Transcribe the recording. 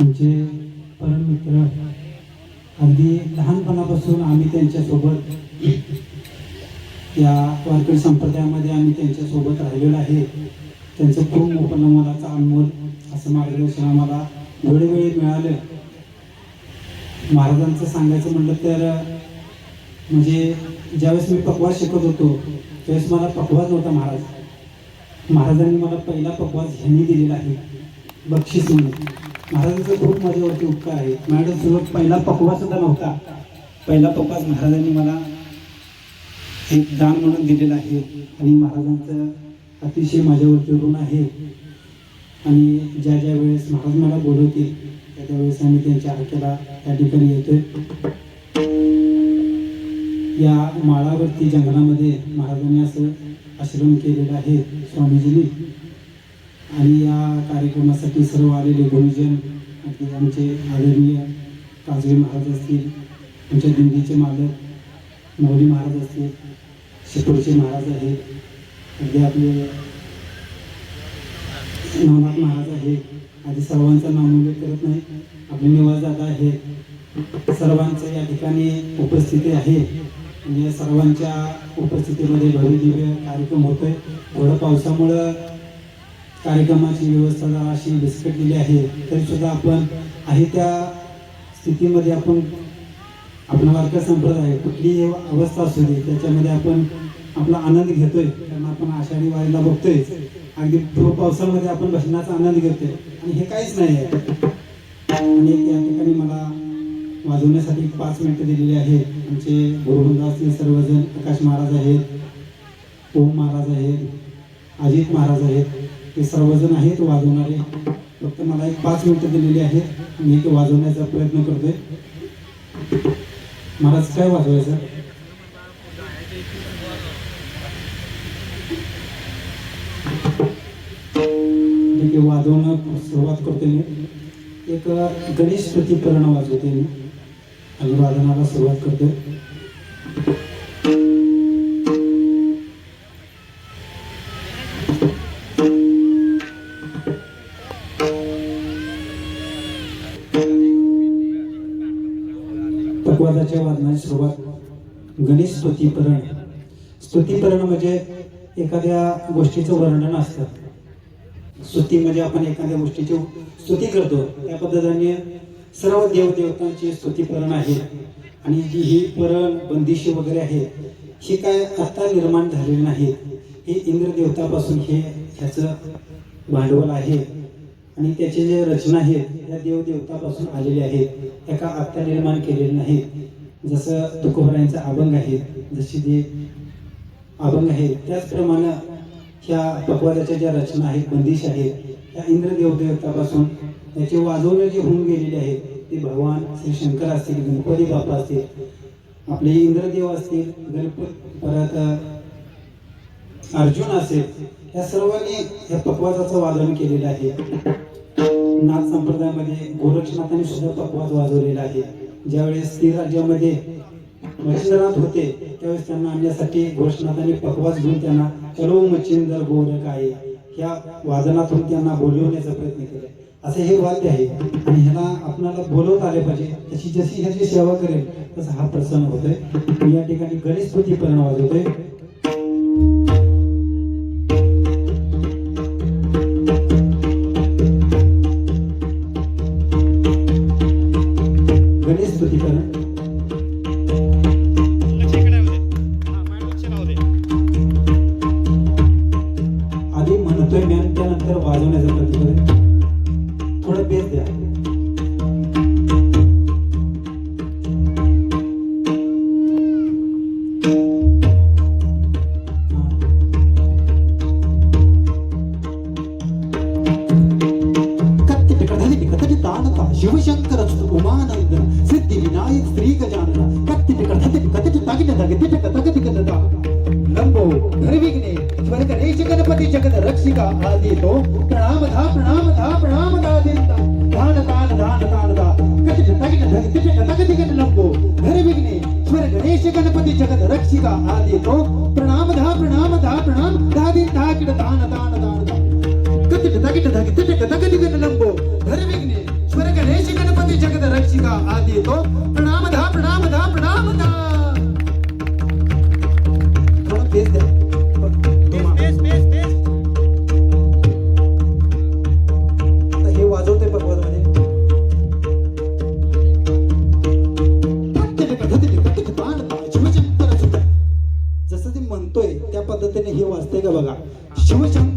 आमचे परम मित्र अगदी लहानपणापासून आम्ही त्यांच्यासोबत या वारकरी संप्रदायामध्ये आम्ही त्यांच्यासोबत राहिलेलो आहे. त्यांचं खूप मोठं मोलाचं अनमोल असं मार्गदर्शन आम्हाला वेळोवेळी मिळालं. महाराजांचं सांगायचं म्हटलं तर म्हणजे ज्यावेळेस मी पकवास शिकत होतो त्यावेळेस मला पकवाज नव्हता महाराज. महाराजांनी मला पहिला पकवास ह्यांनी दिलेला आहे बक्षीस म्हणून. महाराजांचा खूप माझ्यावरती उपकार आहे. मॅडम सुरुवात पहिला पकवास सुद्धा नव्हता. पहिला पकवास महाराजांनी मला एक दान म्हणून दिलेलं आहे. आणि महाराजांचं अतिशय माझ्यावरती ऋण आहे. आणि ज्या ज्या वेळेस महाराज मला बोलवतील त्या त्यावेळेस आम्ही त्यांच्या हाकेला त्या ठिकाणी येतोय. या माळावरती जंगलामध्ये महाराजांनी असं आश्रम केलेलं आहे स्वामीजींनी. आणि या कार्यक्रमासाठी सर्व आलेले गुरुजन अगदी आमचे आदरणीय काजवे महाराज असतील आमच्या दिंडीचे मालक मौली महाराज असतील शिपूरचे महाराज आहेत अगदी आपले नवनाथ महाराज आहेत. आधी सर्वांचा नामोल्लेख करत नाही आपले निवास दादा आहेत. सर्वांचं या ठिकाणी उपस्थिती आहे. आणि या सर्वांच्या उपस्थितीमध्ये भव्यदिव्य कार्यक्रम होतोय. थोडं पावसामुळं कार्यक्रमाची व्यवस्था जरा अशी विस्कटलेली आहे तरी सुद्धा आपण आहे त्या स्थितीमध्ये आपण आपला वारकरी संप्रदाय कुठलीही अवस्था असू दे त्याच्यामध्ये आपण आपला आनंद घेतोय कारण आपण आषाढी वारीला बघतोय. अगदी पावसामध्ये आपण भजनाचा आनंद घेतोय. आणि हे काहीच नाही आहे. आणि या ठिकाणी मला वाजवण्यासाठी पाच मिनिटं दिलेली आहे आमचे गुरुवृंद असतील सर्वजण प्रकाश महाराज आहेत ओम महाराज आहेत अजित महाराज आहेत. हे सर्वजण आहेत वाजवणारे. फक्त मला एक पाच मिनटं दिलेली आहेत. मी ते वाजवण्याचा प्रयत्न करतोय. महाराज काय वाजवायचं? ठीक आहे वाजवणं सुरुवात करते मी. एक गणेश प्रतिकरण वाजवते मी. अभिवादनाला सुरुवात करते पकवादाच्या वादनाची सुरुवात गणेश स्तुतीपरण स्तुतीपरण म्हणजे एखाद्या गोष्टीचं वर्णन असतं. स्तुती म्हणजे आपण एखाद्या गोष्टीची स्तुती करतो. त्या पद्धतीने सर्व देवदेवतांची स्तुतीपरण आहे. आणि जी ही परण बंदिशी वगैरे आहे ही काय आता निर्माण झालेली नाही हे इंद्रदेवतापासून हे ह्याचं भांडवल आहे. आणि त्याची जे रचना आहे त्या देवदेवतापासून आलेल्या आहेत त्या का आत्ता निर्माण केलेली नाही जसं तुकोबरायांचा अभंग आहे जशी जे अभंग आहे त्याचप्रमाणे ह्या पकवादाच्या ज्या रचना आहेत बंदिश आहेत त्या इंद्र देवदेवतापासून त्याचे वाजवणे जे होऊन गेलेले आहेत ते भगवान श्री शंकर असतील गणपती बाप्पा असतील आपले इंद्रदेव असतील गणपत परत अर्जुन असेल या सर्वांनी या पकवाजाचं वादन केलेलं आहे. नाथ संप्रदायामध्ये गोरक्षनाथाने सुद्धा पकवाज वाजवलेला आहे. ज्यावेळेस ती राज्यामध्ये मच्छिंद्रनाथ होते त्यावेळेस त्यांना आणण्यासाठी गोरक्षनाथाने पकवाज घेऊन त्यांना कलो मच्छिंदर गोरख आहे ह्या वादनातून त्यांना बोलवण्याचा प्रयत्न केला. असं हे वाद्य आहे. आणि ह्याला आपणाला बोलवत आले पाहिजे तशी जशी ह्याची सेवा करेल तसा हा प्रसन्न होतोय. मी या ठिकाणी गणेश स्तुतीकरण वाजवतोय वाजवण्याचा प्रयत्न करेन थोडं बेस द्या तानता शिवशंकर उमानंद सिद्धी विनायक श्री गजानन कत्तिट कथित कथित तगिट तगिट तगति गदता लंबो निर्विघ्ने बन वेंकटेश गणपति जगत रक्षिका आदि तो प्रणाम धा प्रणाम धा प्रणाम धा दिन धान तान धान तान धा कच तक धक तिच तक दिगन लंबो। घर विघ्ने, स्वर गणेश, गणपति जगत रक्षिका आदि तो प्रणाम धा प्रणाम धा प्रणाम धा दिन धा किड धान तान धान धा कच तक धक तिच तक दिगन लंबो। घर विघ्ने, स्वर गणेश, गणपति जगत रक्षिका आदि तो प्रणाम धा प्रणाम धा प्रणाम धा। थोड़ा तेज दे 側が視聴者